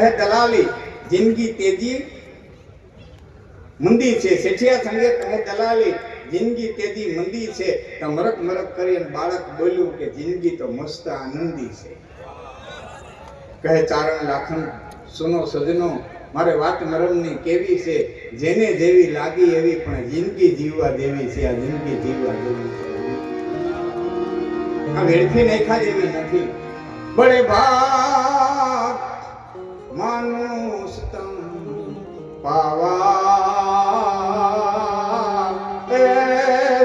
કહે દલાલી, જિંદગી તેજી મંદી છે. શેઠિયા સંગે કહે દલાલી, જિંદગી તેજી મંદી છે. તો મરક મરક કરીને બાળક બોલ્યું કે જિંદગી તો મસ્ત આનંદી છે. કહે ચારણ લાખન સુનો સજનો, મારે વાત મરમની કેવી છે? જેને જેવી લાગી એવી પણ જિંદગી જીવવા દેવી છે. આ જિંદગી જીવવા દેવી છે. આ વેડફી નાખ્યા જેવી નથી. બળે ભાગ માનુષ તમ પાવા એ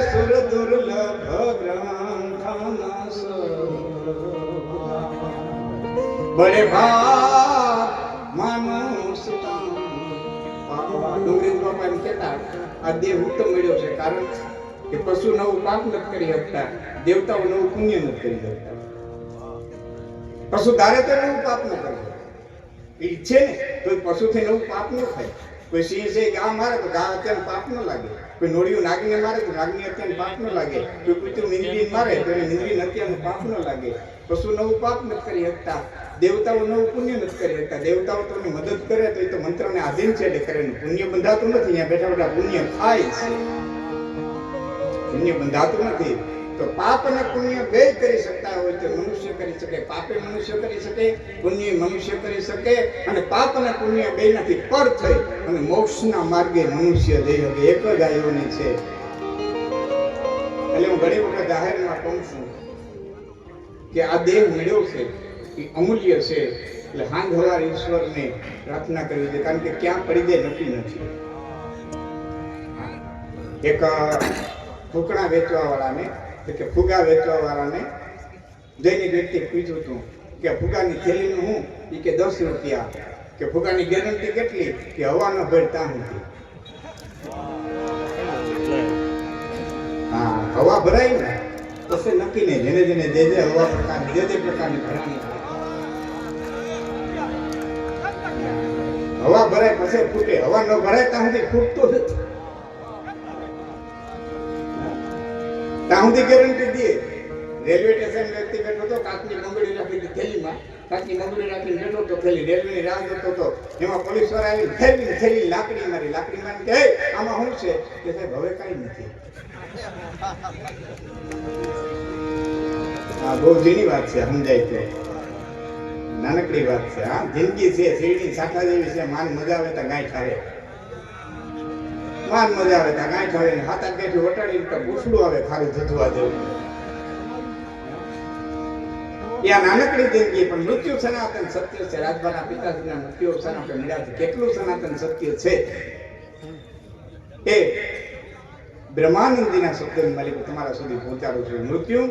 સુર દુર્લભ ગ્રંથના સવા. બળે ભાગ માનુષ તમ પાવા. ડુંગરી બાપા એમ કહેતા આ દેહ મળ્યો છે કારણ કે પશુ નવું પાપ નથી કરી શકતા દેવતાઓ નવું પુણ્ય નથી કરી શકતા પશુ ધારે તો નવું પાપ ન કરી એ ઈચ્છે ને તો એ પશુથી નવું પાપ ન થાય. કોઈ સિંહ છે ગા મારે, તો ગા અત્યારે પાપ ન લાગે. કોઈ નોળિયું નાગીને મારે, તો નાગની અત્યારે પાપ ન લાગે. કોઈ કૂતરું મીંદડી મારે, તો એને મીંદડી અત્યારનું પાપ ન લાગે. પશુ નવું પાપ નથી કરી શકતા. દેવતાઓ નવું પુણ્ય નથી કરી શકતા. દેવતાઓ તમને મદદ કરે તો એ તો મંત્રને આધીન છે એટલે કરે. પુણ્ય બંધાતું નથી. અહીંયા બેઠા બેઠા પુણ્ય થાય છે. પુણ્ય બંધાતું નથી. તો પાપ અને પુણ્ય બે કરી શકતા હોય તો મનુષ્ય કરી શકે, પાપે મનુષ્ય કરી શકે, પુણ્ય મનુષ્ય કરી શકે અને પાપ અને પુણ્ય બે નથી પર થઈ અને મોક્ષના માર્ગે મનુષ્ય શકે એક જ આયોની છે. એટલે હું ઘણી વખત જાહેરમાં કહું છું કે આ દેહ મળ્યો છે, એ અમૂલ્ય છે, એટલે હાંગ હવાર ઈશ્વરને પ્રાર્થના કરવી છે કારણ કે ક્યાં પડી જાય નક્કી નથી. એક ફૂકણા વેચવા વાળાને એટલે કે ફુગા વેચવા વાળાને જઈને વ્યક્તિ પૂછ્યું હતું કે ફુગાની થેલીનું હું એ કે દસ રૂપિયા. કે ફુગાની ગેરંટી કેટલી? કે હવા ન ભરતા નથી હા, હવા ભરાય ને, પછી નક્કી નહીં. જેને જેને જે જે હવા પ્રકારની જે જે પ્રકારની ભરાણી. હવા ભરાય, પછી ફૂટે. હવા ન ભરાય, ત્યાં સુધી ફૂટતો નથી ત્યાં સુધી ગેરંટી દે રેલવે સ્ટેશન વ્યક્તિ બેઠો હતો, કાચની મંગળી રાખી થેલીમાં. કાચની મંગળી રાખીને બેઠો તો થેલી રેલવેની રાહ જોતો હતો. એમાં પોલીસવાળા આવી થેલી થેલી લાકડી મારી. લાકડી મારી કે આમાં શું છે? કે સાહેબ, હવે કાંઈ નથી. આ બહુ ઝીણી વાત છે, સમજાય તો નાનકડી વાત છે, હા? જિંદગી છે, શેરડી શાખા જેવી છે, માન મજા આવે તો ગાય ઠારે માન મજા આવે, ત્યાં કાંઈ થાય ને હાથ વટાડી તો પૂછડું આવે ખારું ધધવા જેવું. ત્યાં નાનકડી જિંદગી, પણ મૃત્યુ સનાતન સત્ય છે. રાજભાના પિતાજીના મૃત્યુ સનાતન કેટલું સનાતન સત્ય છે? એ બ્રહ્માનંદીના શબ્દોની માલિક તમારા સુધી પહોંચાડું છું. મૃત્યુ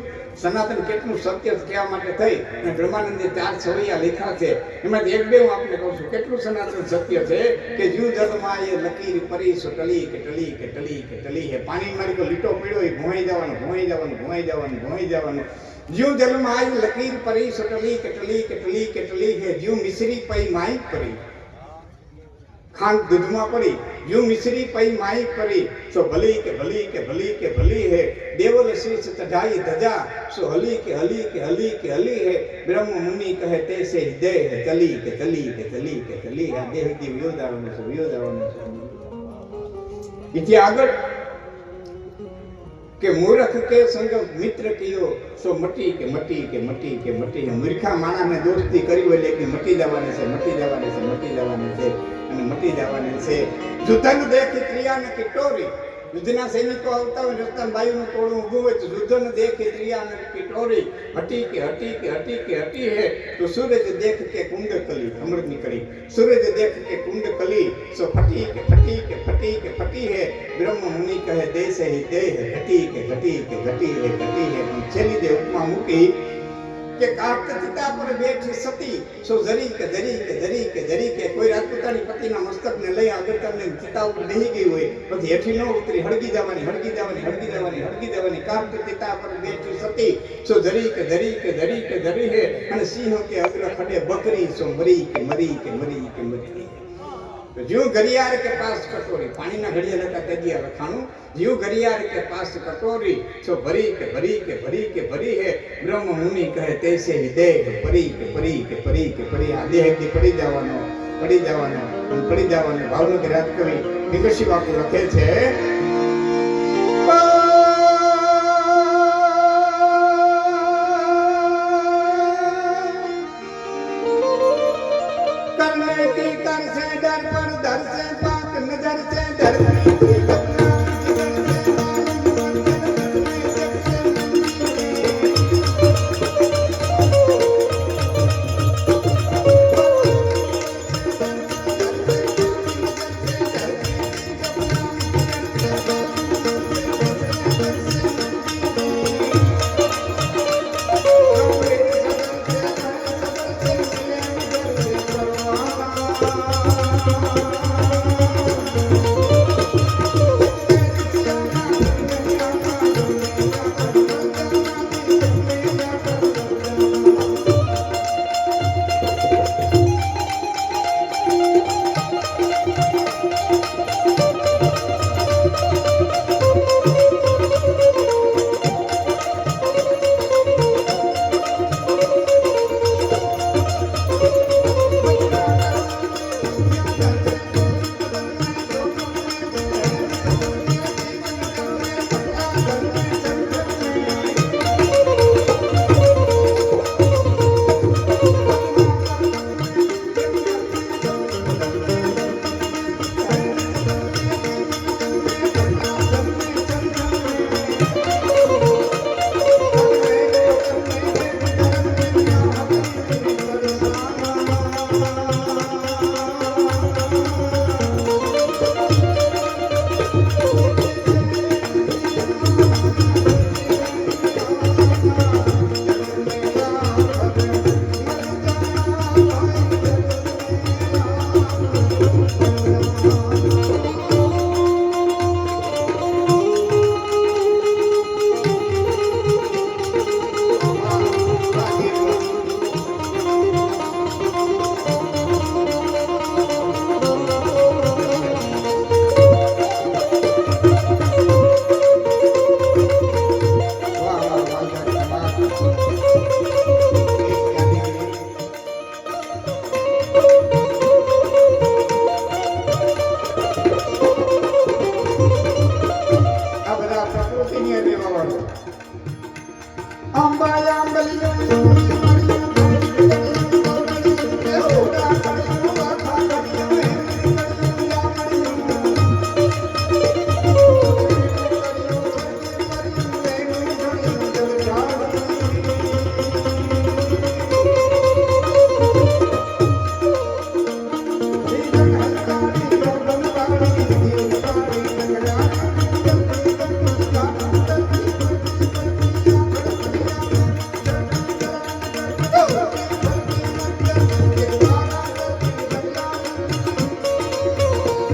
સનાતન કેટલું સત્ય કહેવા માટે થઈ અને બ્રહ્માનંદે ચાર છવૈયા લેખા છે. એમાંથી એક બે હું આપને કહું છું, કેટલું સનાતન સત્ય છે કે જીવ જગમાં એ લકીર પરી સો ટલી કે ટલી કે ટલી કે ટલી હે. પાણી મારી કોઈ લીટો પીળો એ ભોંઈ જવાનું ભોંઈ જવાનું ભોંઈ જવાનું ભોંઈ જવાનું. જીવ જલમાં આવી લકીર પરી સો ટલી કે ટલી કે હે જીવ મિશ્રી પઈ માઈ પરી. ખાંડ દૂધમાં પડી, યુ મિશ્રી પૈ માઈ કરી સો ભલી કે ભલી કે ભલી કે ભલી હે દેવલ શીશ ચઢાઈ ધજા. સો હલી કે હલી કે હલી કે હલી હે, બ્રહ્મ મુનિ કહે તે સે હૃદય હે, ચલી કે ચલી કે ચલી કે ચલી હે. દેહ દી વિયોદાવાનો છે વિયોદાવાનો છે. ઇથી આગળ કે મૂર્ખ કે સંગ મિત્ર કયો, સો મટી કે મટી કે મટી કે મટી. મૂર્ખા માણાને દોસ્તી કરી હોય કે મટી જવાની છે, મટી જવાની છે, મટી જવાની છે, અને મટી જવાની છે. જુદ્ધન દેખ ક્રિયા ને કિટોરી યુદ્ધના સૈનિકો આવતા હોય રસ્તામાં બાયુનું ટોળું ઊભું હોય તો યુદ્ધને દેખ ત્રિયા પિટોરી હટી કે હટી કે હટી કે હટી હે, તો સૂરજ દેખ કે કુંડ કલી અમૃત નીકળી. સૂરજ દેખ કે કુંડ કલી સો ફટી કે ફટી કે ફટી કે ફટી હે. બ્રહ્મ મુનિ કહે દેશ હે દેહ ઘટી કે ઘટી કે ઘટી હે ઘટી હે. છેલ્લી દે ઉપમા મૂકી કે કાર્તિકતા પર બેઠી સતી સો જરી કે જરી કે જરી કે જરી કે કોઈ રાજપૂતાની પતિના મસ્તકને લઈ અગરતરને ચિતા ઉપર નહીં ગઈ હોય, પછી હેઠી ન ઉતરી, હળગી જવાની હળગી જવાની હળગી જવાની હળગી જવાની કાર્તિકતા પર બેઠી સતી સો જરી કે જરી કે ધરી કે ધરી હે અને સિંહ કે અગ્ર ખડે બકરી સો મરી કે મરી કે મરી કે મરી. તો જીવ ઘડિયાળ કે પાસ કટોરી? પાણીના ઘડિયાળ હતા તજિયા લખાણું જીવ ઘડિયાળ કે પાસ કટોરી? છો ભરી કે ભરી કે ભરી કે ભરી હે? બ્રહ્મ મુનિ કહે તૈસે દેહ ભરી કે ભરી કે ભરી કે ભરી. આ દેહ દેહથી પડી જવાનો પડી જવાનો પડી જવાનો ભાવનગર કરી નિકશી બાપુ રખે છે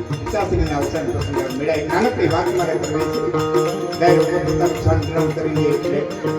વિશાસને અવસર પ્રસંગે મેળા એક નાનકડી વાત મારે કરવી છે દર વખતે તપ સંગ્રહ એટલે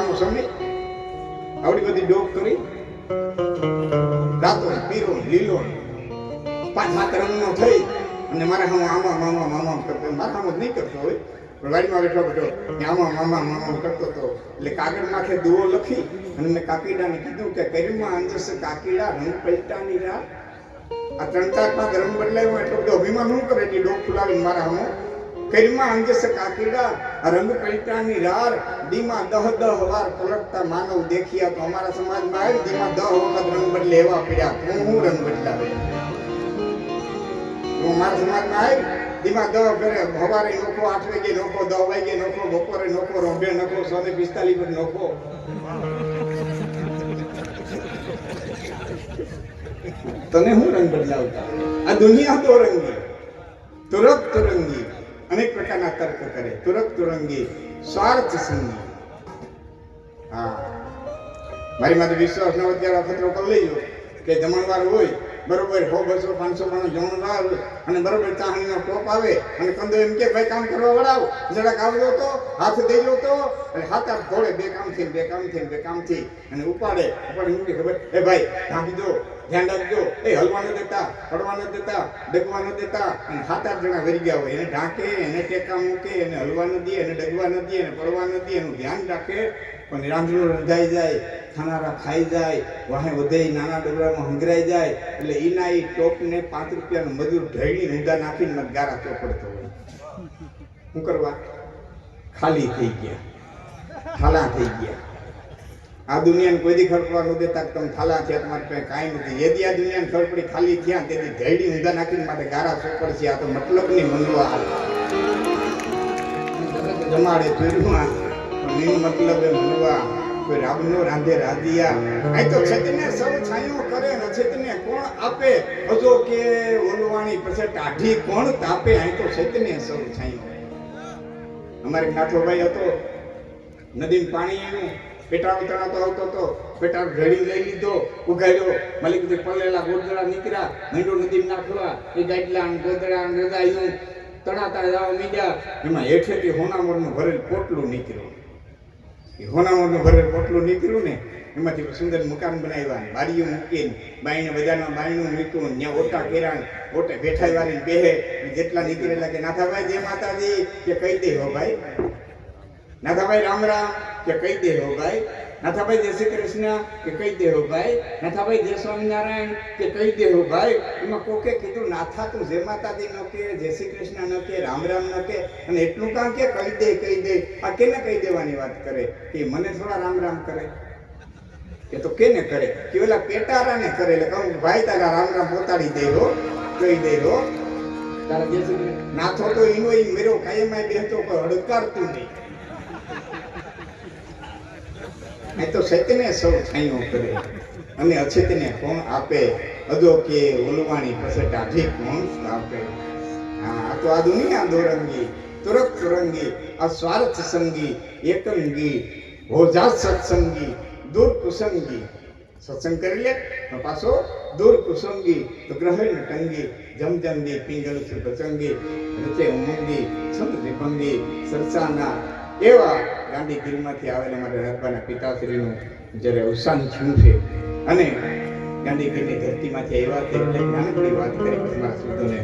ચોમાસાનો સમય આવડી બધી ડોક કરી. દાંતો પીરો લીલો. પાંચ સાત રંગનો થઈ. અને મારે હું આમાં મામા મામા કરતો. મારા આમ નહીં કરતો હોય. પણ વાડીમાં બેઠો બેઠો આમાં મામા મામા કરતો હતો એટલે કાગળ માથે દુઓ લખી અને મેં કાકીડાને કીધું કે કરીમાં અંદર છે કાકીડા રંગ પલટાની રા આ ત્રણ ચાર પાંચ રંગ બદલાયો એટલો બધો અભિમાન શું કરે એટલી ડોક ફુલાવીને મારા હમો કરીમાં અંજસ કાકીડા, રંગ પલટાની રાર, દીમાં દહ દહ વાર પલટતા માનવ દેખ્યા તો અમારા સમાજમાં આવ્યું, દીમાં દહ વખત રંગ બદલે પીડ્યા. હું હું રંગ બદલાવે હું મારા સમાજમાં આવ્યું, દીમાં દહ ફેરે હવારે નોખો આઠ વાગે નોખો, દહ વાગે નોખો, બપોરે નોખો, રોબે નોખો સોને પિસ્તાલીસ પર નોખો. તને હું રંગ બદલાવતા? આ દુનિયા તો રંગી તુરત તુરંગી. અનેક પ્રકારના તર્ક કરે. તુરક તુરંગી સ્વાર્થ સંગી હા. મારી માટે વિશ્વાસ ન અત્યારે અખતરો કરી લેજો કે જમણવાર હોય બરોબર સો બસો, પાંચસો માણસ જમણ ના આવે અને બરોબર ચાહણીનો ટોપ આવે અને કંદો એમ કે ભાઈ, કામ કરવા વડાવ જરાક આવજો તો, હાથ દેજો તો. અને હાથ હાથ ઘોડે બે કામથી બે કામથી બે કામથી અને ઉપાડે ઉપાડે એમ ખબર. એ ભાઈ ઢાંકી દો ધ્યાન રાખજો. એ હલવા ન દેતા પડવા ન દેતા, ડગવા ન દેતા. અને સાત આઠ જણા વરી ગયા હોય. એને ઢાંકે, એને ટેકા મૂકે, એને હલવા ન દે, એને ડગવા ન દે, એને પડવા ન દે. એનું ધ્યાન રાખે. પણ રાંધણું રંધાઈ જાય, ખાનારા ખાઈ જાય, વાહે વધે નાના ડબરામાં હંગરાઈ જાય, એટલે એના એ ટોપને પાંચ રૂપિયાનું મજૂર ઢળી ઊંધા નાખીને મને ગારા ચોપડતો હોય. શું કરવા? ખાલી થઈ ગયા. થાલા થઈ ગયા. આ દુનિયાને કોઈ દી ન દેતા તમે થાલા છે, તમારી પાસે કાંઈ નથી. જેથી આ દુનિયાને ખડપડી ખાલી થયા તેથી ઢળી ઊંધા નાખીને માટે ગારા ચોપડ છે આ તો મતલબની મનવા જમાડે ચોરમાં એનો મતલબ મનવા કોઈ રામનો રાંધે રાધિયા. આ તો છેતને સૌ છાયો કરે છેતને કોણ આપે? હજો કે ઓલવાણી પછી ટાઢી કોણ તાપે? આ તો છેતને સૌ છાયો અમારે નાથોભાઈ હતો નદીમાં પાણી આવ્યું પેટાળ તણાતો આવતો હતો, પેટા ઘડી લઈ લીધો ઉગાડ્યો મલિક પલેલા ગોદડા નીકળ્યા, મીંડો નદીમાં નાખવા, એ ગાડલા ગોદડા રજાયું. તણાતા જાવ મીડ્યા, એમાં હેઠેથી હોનામોરનું ભરેલ પોટલું નીકળ્યું. એ હોનામોરનું ભરેલ પોટલું નીકળ્યું ને, એમાંથી સુંદર મકાન બનાવ્યા બારીઓ મૂકીને બાઈને બજારમાં બાયણું મૂક્યું ત્યાં ઓટા કેરાણ ઓટે બેઠાઈ વાળી બેહે જેટલા નીકળેલા કે નાથાભાઈ, જે માતાજી, કે કહી દે હો ભાઈ. નાથાભાઈ રામ રામ, કે કહી દે હો ભાઈ. નાથાભાઈ જય શ્રી કૃષ્ણ કે કહી દે ભાઈ. નાથાભાઈ જય સ્વામિનારાયણ કે કહી દે ભાઈ. એમાં કોકે કીધું, નાથા તું જય માતાજી ન કે, જય શ્રી કૃષ્ણ ન કે, રામ રામ ન કે. અને એટલું કામ કે કહી દે કહી દે. આ કેને કહી દેવાની વાત કરે? કે મને થોડા રામ રામ કરે. એ તો કેને કરે? કે ઓલા પેટારાને કરે. એટલે કહું, ભાઈ, તારા રામ રામ પોતાડી દે હો, કહી દે હો. તારા જય શ્રી નાથો તો એનો એ મેરો કાયમ બેસતો કોઈ અડકારતું નહીં. એ તો સત્યને સૌ છાંયો કરે. અને અછતને કોણ આપે? અજો કે ઓલવાણી પછી ટાઢી કોણ આપે? હા તો આ દુનિયા દોરંગી, તુરક તુરંગી, આ સ્વાર્થ સંગી, એકંગી હોજા સત્સંગી, દૂર કુસંગી. સત્સંગ કરી લે પાછો દૂર કુસંગી, તો ગ્રહણ ટંગી જમજંગી પિંગલ બચંગી રચે ઉમંગી છંદ વિભંગી સરસાના એવા ગાંધીગીરીમાંથી આવેલા મારા રાજબાના પિતાશ્રીનું જ્યારે અવસાન થયું છે અને ગાંધીગીરની ધરતીમાંથી આવ્યા તે એટલે નાનકડી વાત કરી પછી મારા શબ્દોને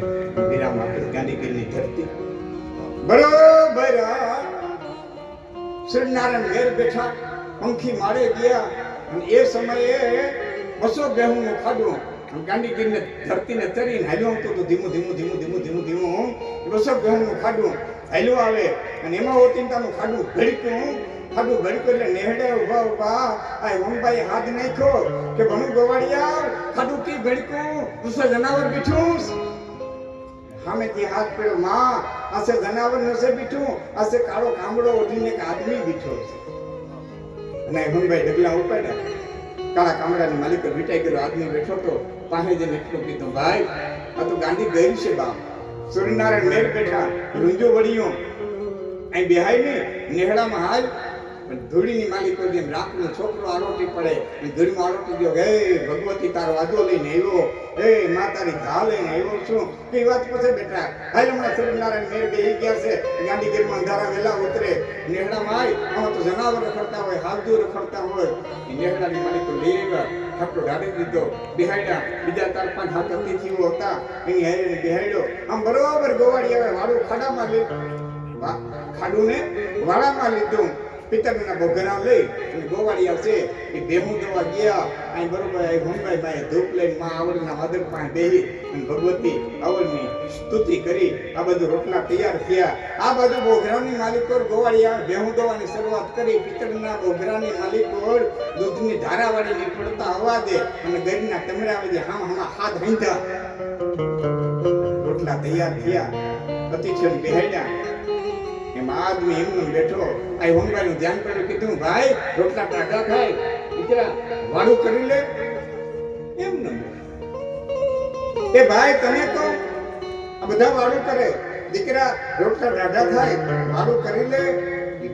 વિરામ આપે ગાંધીગીરની ધરતી. બરોબર. શ્રીનારાયણ ઘેર બેઠા, પંખી મારે ગયા અને એ સમયે બસો ગેહું ખાધું ગાંધીગીરને ધરતીને તરીને હાલ્યો હતો તો ધીમું ધીમું ધીમું ધીમું ધીમું ધીમું બસો ગ્રહનું ખાડું હાલ્યો આવે અને એમાં ઓચિંતાનું ખાડું ભડક્યું. ખાડું ભડક્યું એટલે નેહડે ઊભા ઊભા આ ઓમભાઈ હાથ નાખ્યો કે ભણું ગોવાડિયા ખાડું કી ભડક્યું? દુસરે જનાવર બીઠું. સામેથી હાથ પડ્યો માં આસે જનાવર નસે બીઠું. આસે કાળો કામડો ઓઢીને એક આદમી બીઠો છે. અને ઓમભાઈ ડગલા ઉપાડ્યા. કાળા કામડાની માલિક વિટાઈ ગયો આદમી બેઠો તો પાસે જઈને એટલું કીધું, ભાઈ, આ તો ગાંધી ગયું છે બાપ. સૂર્યનારાયણ મેઘ બેઠા રૂંજો વળ્યો. અહીં બેહાય ને નેહડામાં હાલ ધૂળીની માલિકો જેમ રાખનો છોકરો આરોટી પડે, અને ધૂળીમાં આરોટી ગયો હે ભગવતી તારો વાદો લઈને આવ્યો. હે મા તારી ઘા લઈને આવ્યો છું. કઈ વાત પછી બેટા, હાલ હમણાં સૂર્યનારાયણ મેર બે ગયા છે. ગાંધીગીરમાં અંધારા વેલા ઉતરે. નેહડામાં આવી આમાં તો જનાવર રખડતા હોય હાલદુ રખડતા હોય. એ નેહડાની માલિકો લઈ આવ્યા, ખાટલો ઢાળી દીધો. બિહાડ્યા. બીજા ચાર પાંચ હાથ અતિથિઓ હતા. એની હારે બિહાડ્યો. આમ બરોબર ગોવાળી આવે, વાળું ખાડામાં લીધું ખાડું ને વાળામાં લીધું. પિત્તળના બોઘરા લઈ અને ગોવાળી આવશે. એ ભેહું દવા ગયા. અહીં બરોબર એ ભૂમભાઈ ભાઈ ધૂપ લઈને માં આવડના વાદળ પાસે બેહી અને ભગવતી આવડની સ્તુતિ કરી. આ બધું રોટલા તૈયાર થયા. આ બાજુ બોઘરાની માલિકો ગોવાળી આવે ભેહું દવાની શરૂઆત કરી. પિત્તળના બોઘરાની માલિકો દૂધની ધારાવાળી નીકળતા હવા દે અને ગરીના તમરા આવે હામ હામા હાથ હંધા રોટલા તૈયાર થયા. અતિથિઓને બેહાડ્યા. એમાં આદમી એમનો બેઠો. આ હોમભાઈ નું ધ્યાન કર્યું કીધું, ભાઈ, રોટલા ટાઢા થાય દીકરા, વાળું કરી લે. એમ ન એ ભાઈ તમે કહું, આ બધા વાળું કરે, દીકરા, રોટલા ટાઢા થાય, વાળું કરી લે.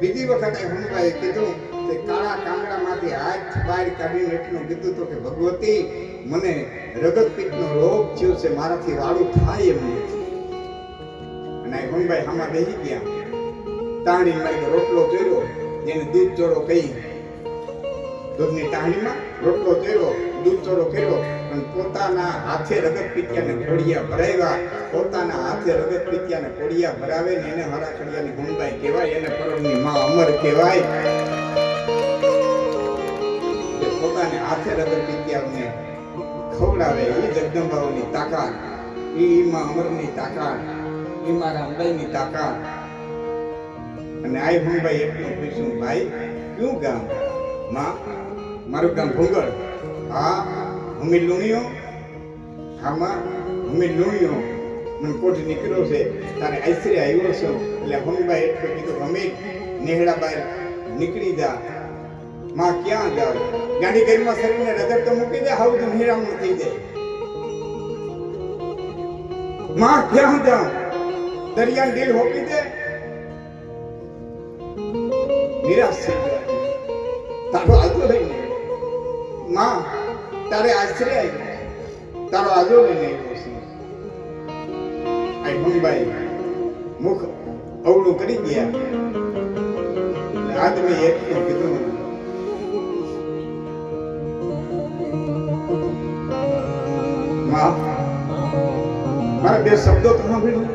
બીજી વખત આ હોમભાઈએ કીધું કે કાળા કામડામાંથી હાથ બહાર કાઢીને એટલું કીધું તો કે, ભગવતી, મને રગત રોગ થયો છે, મારાથી વાળું થાય એમ નથી. અને હોમભાઈ હામાં બેસી ગયા. તાણી મારી રોટલો ચોર્યો એને દૂધ ચોરો કહી. દૂધની તાણીમાં રોટલો ચોર્યો દૂધ ચોરો કર્યો, પણ પોતાના હાથે રગત પીત્યાને કોડિયા ભરાવ્યા. પોતાના હાથે રગત પીત્યાને કોડિયા ભરાવે ને એને હરાખડિયાની ગુણબાઈ કહેવાય, એને પરમની માં અમર કહેવાય. પોતાને હાથે રગત પીત્યાને ખવડાવે એ જગદંબાઓની તાકાત. એ માં અમરની તાકાત. એ મારા અંબાઈની તાકાત. અને આઈ ભૂંભાઈ એટલું પૂછ્યું ભાઈ, કયું ગામ? માં, મારું ગામ ભૂંગળ. હા હમી લુણિયો આમાં માં હમી લુણિયો મને કોઠ નીકળ્યો છે, તારે આશરે આવ્યો છો. એટલે હમીભાઈ એટલું કીધું હમે નેહડા બહાર નીકળી જા. માં ક્યાં જાવ? ગાડી ગરીમાં શરીરને રગત તો મૂકી દે, હાવ તો નિરામણ થઈ જાય. માં, ક્યાં જાવ? દરિયા દિલ હોપી દે? નિરાશ થઈ ગયા તારો આજો લઈને માં, તારે આશ્રય તારો આજો લઈને આવ્યો ભૂંભાઈ મુખ અવળું કરી ગયા. આદમી એક કીધું મારા બે શબ્દો તો સાંભળ્યું.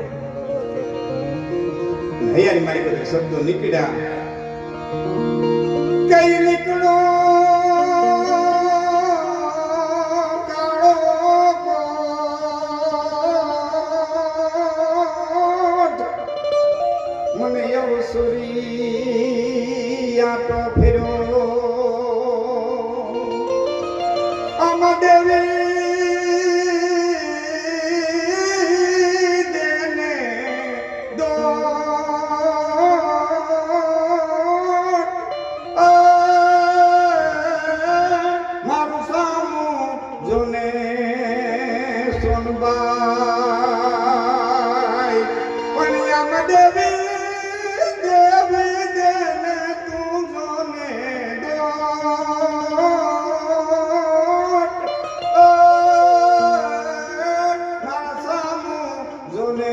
હૈયાની મારી બધા શબ્દો નીકળ્યા. કઈ જોને સોનબાઈ. પણ આમાં દેવી દેવી દેને તું જોને જોને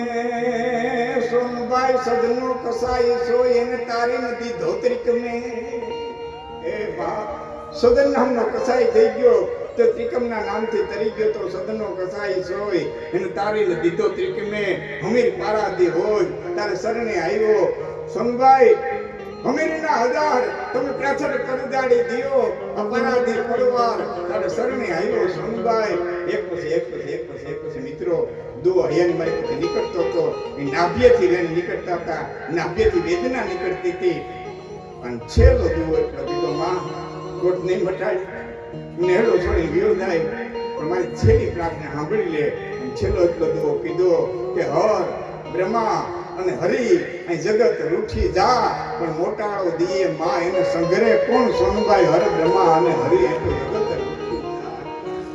સોનબાઈ સદનો કસાઈ સો એને તારી નથી ધોતરીક મેં એ બાપ સદન નામનો કસાઈ થઈ ગયો. તો ત્રિકમના નામથી તરી ગયો તો સદનો કસાઈ સોય. એને તારી ને દીધો ત્રિકમે. હમીર પારાધી હોય. તારે શરણે આવ્યો. સંભાઈ, હમીરના હજાર, તમે પ્રાર્થના કરદાડી દિયો. અપરાધી પરવાર. તારે શરણે આવ્યો સંભાઈ. એક પછી એક પછી એક પછી એક પછી મિત્રો દો હૈયાની મારી નીકળતો હતો. એ નાભ્યથી લઈને નીકળતા હતા. નાભ્યથી વેદના નીકળતી હતી. અને છેલ્લો દુવો એટલે દીધો માં, કોટ નહીં મટાડી નેહડો છોડી ગયો જાય પણ છેલ્લી પ્રાર્થના સાંભળી લે. છેલ્લો એટલો દુવો કીધો કે, હર બ્રહ્મા અને હરી, અહીં જગત રૂઠી જા. પણ મોટાળો દીએ માં એને સંઘરે કોણ સોનુભાઈ હર બ્રહ્મા અને હરી એટલે જગત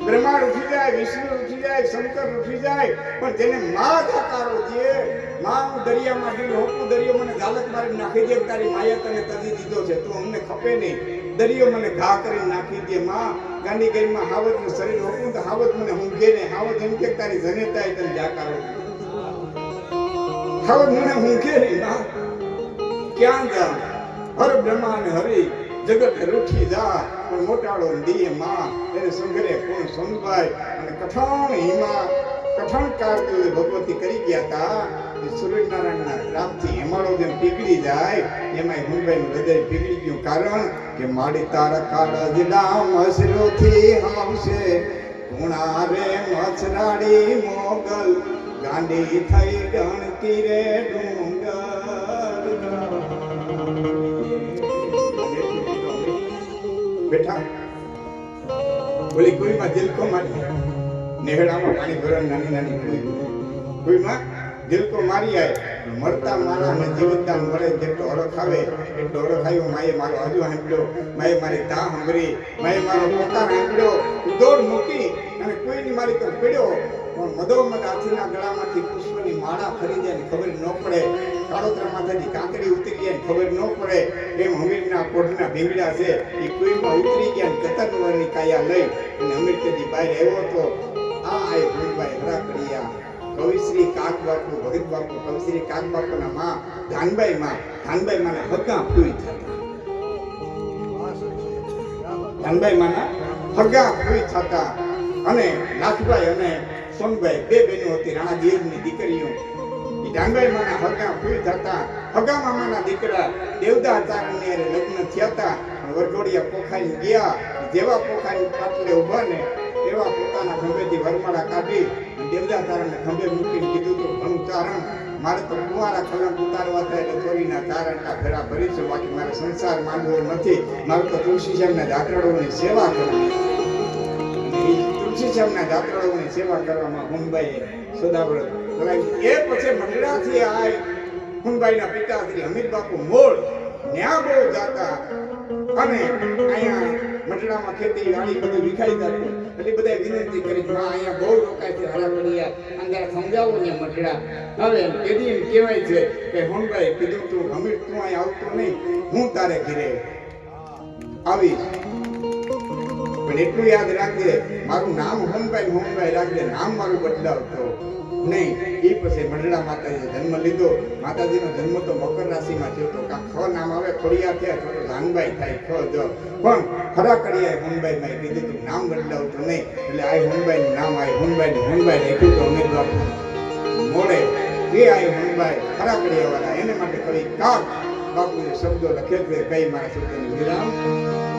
બ્રહ્મા રૂઠી જાય, વિષ્ણુ રૂઠી જાય, શંકર રૂઠી જાય, પણ જેને માં જાકારો દે માં હું દરિયામાં ગઈ હોકું દરિયો મને ગાલત મારી નાખી દે, તારી માયા તને તજી દીધો છે, તું અમને ખપે નહીં. દરિયો મને ઘા કરી નાખી દે માં. ગાંડી ગઈમાં હાવતનું શરીર હોકું તો હાવત મને ઊંઘે ને હાવત એમ કે, તારી જનેતા તને જાકારો હાવત મને ઊંઘે નહીં માં. ક્યાં જા હર બ્રહ્મા ને હરી, જગત રૂઠી જા. પણ મોટાળો દીએ, માં. એને સંઘરે કોણ સમજાય? અને કઠણ હિમા. કઠણ કારકિર્દ ભગવતી કરી ગયા હતા. સૂર્યનારાયણના રામથી હેમાળો જેમ પીગળી જાય એમાં હુંભાઈનું હૃદય પીગળી ગયું કારણ કે માડી તારા કાળજડા મસરોથી આવશે. ગુણા રે મસરાડી મોગલ, ગાંડી થઈ ગણતી રે ડુંગર. બેઠા બોલી કોઈમાં દિલકો મારી. નેહડામાં પાણી ભરણ નાની નાની કોઈ કોઈમાં દિલકો મારી આય મરતા મારા ને જીવતા મળે જેટલો ઓળખ આવે, એટલો ઓળખ આવ્યો. માએ મારો હજુ સાંભળ્યો, માએ મારી તા સાંભળી, માએ મારો પોતા સાંભળ્યો. દોડ મૂકી અને કોઈની મારી પર પડ્યો, પણ મધોમધ હાથીના ગળામાંથી પુષ્પની માળા ફરી જાય ખબર ન પડે. કાળોતરામાંથી કાંકડી ઉતરી જાય ખબર ન પડે. એમ હમીરના કોઢના ભીંગડા છે, એ કોઈમાં ઉતરી ગયા કતરવાની કાયા લઈ અને હમીરથી બહાર આવ્યો તો આ આય ભૂલભાઈ હરાકડિયા કવિશ્રી કાક બાપુ ભગત બાપુ કવિશ્રી કાક બાપુના માં ધાનબાઈ માં ધાનબાઈ માના હગા ફૂઈ થતા ધાનબાઈ માના હગા ફૂઈ થતા અને નાથભાઈ અને સોનભાઈ બે બહેનો હતી રાણા દીકરીઓ. ધાનભાઈ માના હગા ફૂઈ થતા, હગા મામાના દીકરા દેવદા ચારણની લગ્ન થયા હતા. વરઘોડિયા પોખાઈ ગયા. જેવા પોખાઈ પાટલે ઊભા ને એવા પોતાના ખંભેથી વરમાળા કાઢી દેવદા તારણને ખંભે મૂકીને કીધું તો ઘણું ચારણ મારે તો કુંવારા કલંક ઉતારવા થાય એટલે ચોરીના તારણના ફેરા છે. બાકી મારે સંસાર માંડવો નથી. મારે તો તુલસીશ્યામના શ્યામના સેવા કરવાની તુલસીશ્યામના જાત્રાળુઓની સેવા કરવામાં મુંબઈ સદાવ્રત કરાવી. એ પછી મંડળાથી આય હુનબાઈના પિતા શ્રી અમિત બાપુ મોળ ન્યા બહુ જાતા. અને અહીંયા મંડળામાં ખેતી વાડી બધું વિખાઈ જતું. એટલે બધા વિનંતી કરી કે અહીંયા બહુ રોકાય છે હરા પડ્યા અંદર સમજાવો ને મંડળા હવે કેદી એમ કહેવાય છે કે હોનભાઈ કીધું તું, હમીર, તું અહીંયા આવતો નહીં. હું તારે ઘરે આવીશ. પણ એટલું યાદ રાખજે, મારું નામ હોમભાઈ હોમભાઈ રાખજે, નામ મારું બદલાવતો નહીં. એ પછી મંડળા માતાજીએ જન્મ લીધો. માતાજીનો જન્મ તો મકર રાશિમાં થયો તો કાં ખ નામ આવે ખોડિયા થયા થોડું રાનભાઈ થાય, ખ જ. પણ ખરા કડિયાએ હોનબાઈ માં કીધું તું, નામ બદલાવતું નહીં. એટલે આ હોનબાઈ નું નામ આ હોનબાઈ ને હોનબાઈ રાખ્યું તો ઉમેદવાર મોડે એ આ હોનબાઈ ખરા કડિયા વાળા એને માટે કરી કાક બાપુએ શબ્દો લખે છે, કઈ મારા શબ્દોનું વિરામ.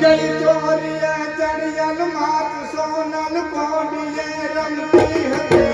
કઈ ચોરિયા ચડિયલ માત સોનલ કોડિયે રમતી હતી.